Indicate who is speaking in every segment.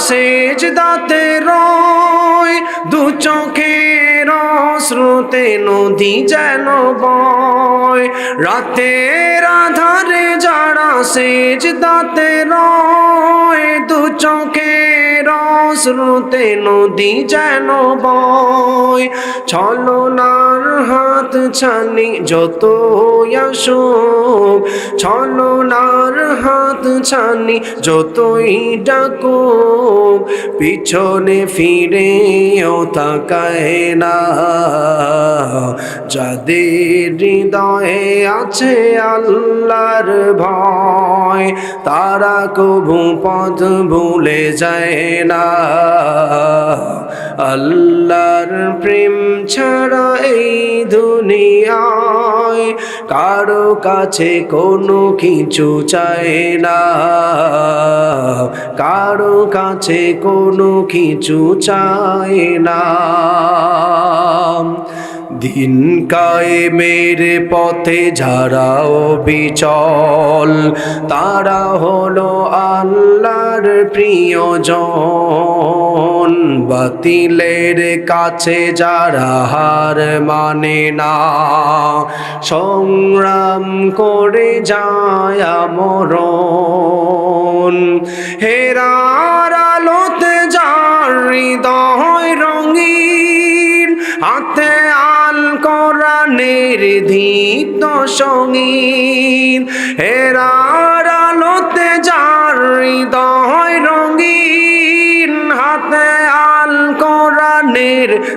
Speaker 1: যারা সেজ দাতে রয় দু চোখের শ্রুতে নদী যেন বয়। রাতের আধারে যারা সেজ দাতে রয়, দু চোখের শ্রুতে নদী যেন বয়। ছলনার হাত ছানি যত আসুক, ছলনার হাত ছানি যতই ডাকো পিছনে ফিরেও তাকায় না। যাদের হৃদয়ে আছে আল্লাহর ভয়, তারা কভু পথ ভুলে যায় না। আল্লাহর প্রেম ছাড়া এই দুনিয়ায় কারও কাছে কোনো কিছু চায় না। কারও কাছে কোনো কিছু চায় না। দিন কায়েমের পথে যারাও বিচল তারা হলো আল্লাহর প্রিয়জন। বাতিলের কাছে যারা হার মানে না। সংগ্রাম করে যায় মরণ। হেরার আলোতে যার হৃদয় রঙিন, হাতে আল কোরআনের দীপ্ত সঙ্গীন। হেরার আলোতে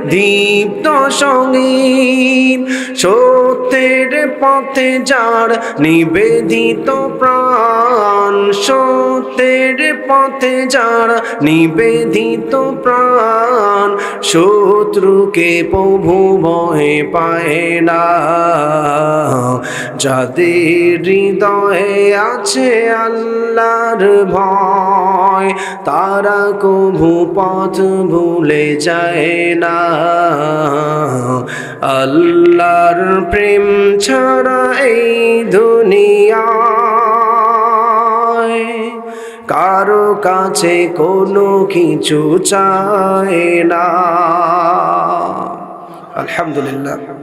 Speaker 1: দীপ্ত সংগীত সত্যের পথে যার নিবেদিত প্রাণ সত্যের পথে যার নিবেদিত প্রাণ শত্রুকে প্রভু ভয়ে পায় না। যাদের হৃদয়ে আছে আল্লাহর ভয়, তারা কভু পথ ভুলে যায় না। আল্লাহর প্রেম ছাড়া এই দুনিয়ায় কারও কাছে কোনো কিছু চায় না। আলহামদুলিল্লাহ।